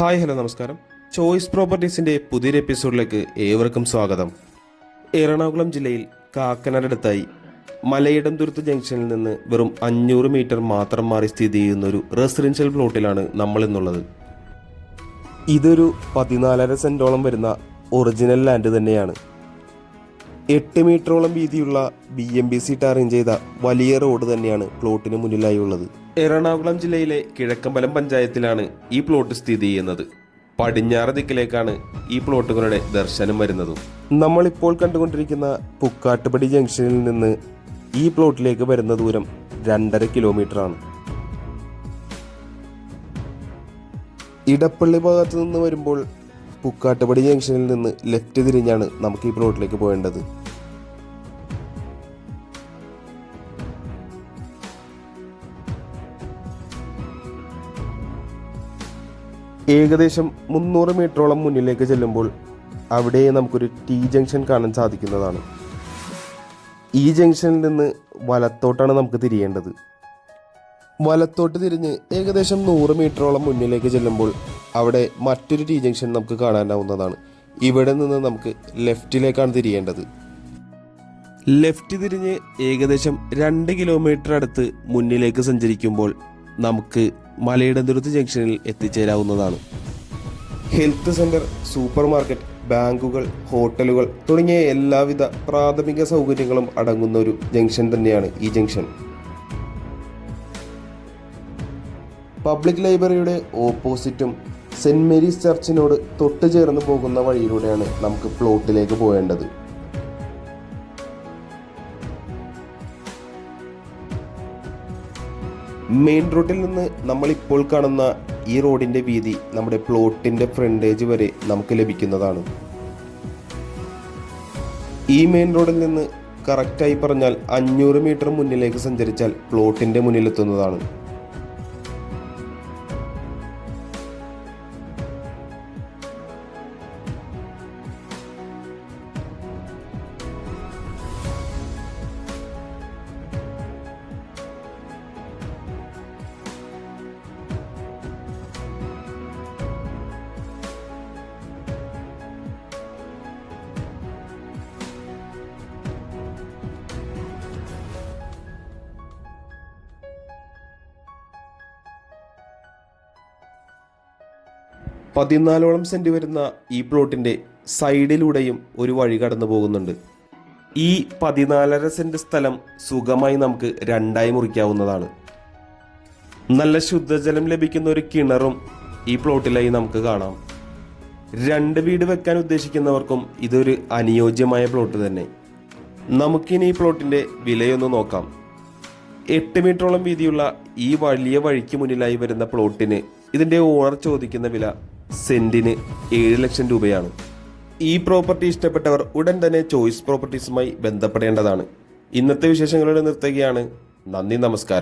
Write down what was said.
Hi hello നമസ്കാരം. Choice പ്രോപ്പർട്ടീസിന്റെ പുതിയൊരു എപ്പിസോഡിലേക്ക് ഏവർക്കും സ്വാഗതം. എറണാകുളം ജില്ലയിൽ കാക്കനാടടുത്തായി മലയിടം തുരുത്ത് ജംഗ്ഷനിൽ നിന്ന് വെറും അഞ്ഞൂറ് മീറ്റർ മാത്രം മാറി സ്ഥിതി ചെയ്യുന്ന ഒരു റെസിഡൻഷ്യൽ പ്ലോട്ടിലാണ് നമ്മൾ എന്നുള്ളത് ഇതൊരു പതിനാലര സെന്റോളം വരുന്ന ഒറിജിനൽ ലാൻഡ് തന്നെയാണ്. എട്ട് മീറ്ററോളം വീതിയുള്ള B M B C tarring ചെയ്ത വലിയ റോഡ് തന്നെയാണ് പ്ലോട്ടിന് മുന്നിലായി ഉള്ളത്. എറണാകുളം ജില്ലയിലെ കിഴക്കമ്പലം പഞ്ചായത്തിലാണ് ഈ പ്ലോട്ട് സ്ഥിതി ചെയ്യുന്നത്. പടിഞ്ഞാറ് ദിക്കിലേക്കാണ് ഈ പ്ലോട്ടുകളുടെ ദർശനം വരുന്നതും. നമ്മളിപ്പോൾ കണ്ടുകൊണ്ടിരിക്കുന്ന പുക്കാട്ടുപടി ജംഗ്ഷനിൽ നിന്ന് ഈ പ്ലോട്ടിലേക്ക് വരുന്ന ദൂരം രണ്ടര ആണ് ഇടപ്പള്ളി ഭാഗത്ത് നിന്ന് വരുമ്പോൾ പുക്കാട്ടുപടി ജംഗ്ഷനിൽ നിന്ന് ലെഫ്റ്റ് തിരിഞ്ഞാണ് നമുക്ക് ഈ പ്ലോട്ടിലേക്ക് പോകേണ്ടത്. ഏകദേശം മുന്നൂറ് മീറ്ററോളം മുന്നിലേക്ക് ചെല്ലുമ്പോൾ അവിടെ നമുക്കൊരു ടി ജംഗ്ഷൻ കാണാൻ സാധിക്കുന്നതാണ്. ഈ ജംഗ്ഷനിൽ നിന്ന് വലത്തോട്ടാണ് നമുക്ക് തിരിയേണ്ടത്. വലത്തോട്ട് തിരിഞ്ഞ് ഏകദേശം നൂറ് മീറ്ററോളം മുന്നിലേക്ക് ചെല്ലുമ്പോൾ അവിടെ മറ്റൊരു ടി ജംഗ്ഷൻ നമുക്ക് കാണാനാവുന്നതാണ്. ഇവിടെ നിന്ന് നമുക്ക് ലെഫ്റ്റിലേക്കാണ് തിരിയേണ്ടത്. ലെഫ്റ്റ് തിരിഞ്ഞ് ഏകദേശം രണ്ട് കിലോമീറ്റർ അടുത്ത് മുന്നിലേക്ക് സഞ്ചരിക്കുമ്പോൾ നമുക്ക് മലയിടന്തുരുത്ത് ജംഗ്ഷനിൽ എത്തിച്ചേരാവുന്നതാണ്. ഹെൽത്ത് സെന്റർ സൂപ്പർ മാർക്കറ്റ് ബാങ്കുകൾ ഹോട്ടലുകൾ തുടങ്ങിയ എല്ലാവിധ പ്രാഥമിക സൗകര്യങ്ങളും അടങ്ങുന്ന ഒരു ജംഗ്ഷൻ തന്നെയാണ് ഈ ജംഗ്ഷൻ. പബ്ലിക് ലൈബ്രറിയുടെ ഓപ്പോസിറ്റും സെന്റ് മേരീസ് ചർച്ചിനോട് തൊട്ടു ചേർന്ന് പോകുന്ന വഴിയിലൂടെയാണ് നമുക്ക് പ്ലോട്ടിലേക്ക് പോകേണ്ടത്. മെയിൻ റോഡിൽ നിന്ന് നമ്മളിപ്പോൾ കാണുന്ന ഈ റോഡിന്റെ വീതി നമ്മുടെ പ്ലോട്ടിന്റെ ഫ്രണ്ടേജ് വരെ നമുക്ക് ലഭിക്കുന്നതാണ്. ഈ മെയിൻ റോഡിൽ നിന്ന് കറക്റ്റായി പറഞ്ഞാൽ അഞ്ഞൂറ് മീറ്റർ മുന്നിലേക്ക് സഞ്ചരിച്ചാൽ പ്ലോട്ടിന്റെ മുന്നിലെത്തുന്നതാണ്. പതിനാലോളം സെന്റ് വരുന്ന ഈ പ്ലോട്ടിന്റെ സൈഡിലൂടെയും ഒരു വഴി കടന്നു പോകുന്നുണ്ട്. ഈ പതിനാലര സെന്റ് സ്ഥലം സുഖമായി നമുക്ക് രണ്ടായി മുറിക്കാവുന്നതാണ്. നല്ല ശുദ്ധജലം ലഭിക്കുന്ന ഒരു കിണറും ഈ പ്ലോട്ടിലായി നമുക്ക് കാണാം. രണ്ട് വീട് വെക്കാൻ ഉദ്ദേശിക്കുന്നവർക്കും ഇതൊരു അനുയോജ്യമായ പ്ലോട്ട് തന്നെ. നമുക്കിനി ഈ പ്ലോട്ടിന്റെ വിലയൊന്ന് നോക്കാം. എട്ട് മീറ്ററോളം വീതിയുള്ള ഈ വലിയ വഴിക്ക് മുന്നിലായി വരുന്ന പ്ലോട്ടിന് ഇതിന്റെ ഓണർ ചോദിക്കുന്ന വില സെന്റിന് ഏഴ് ലക്ഷം രൂപയാണ്. ഈ പ്രോപ്പർട്ടി ഇഷ്ടപ്പെട്ടവർ ഉടൻ തന്നെ ചോയ്സ് പ്രോപ്പർട്ടീസുമായി ബന്ധപ്പെടേണ്ടതാണ്. ഇന്നത്തെ വിശേഷങ്ങളോട് നിർത്തുകയാണ്. നന്ദി നമസ്കാരം.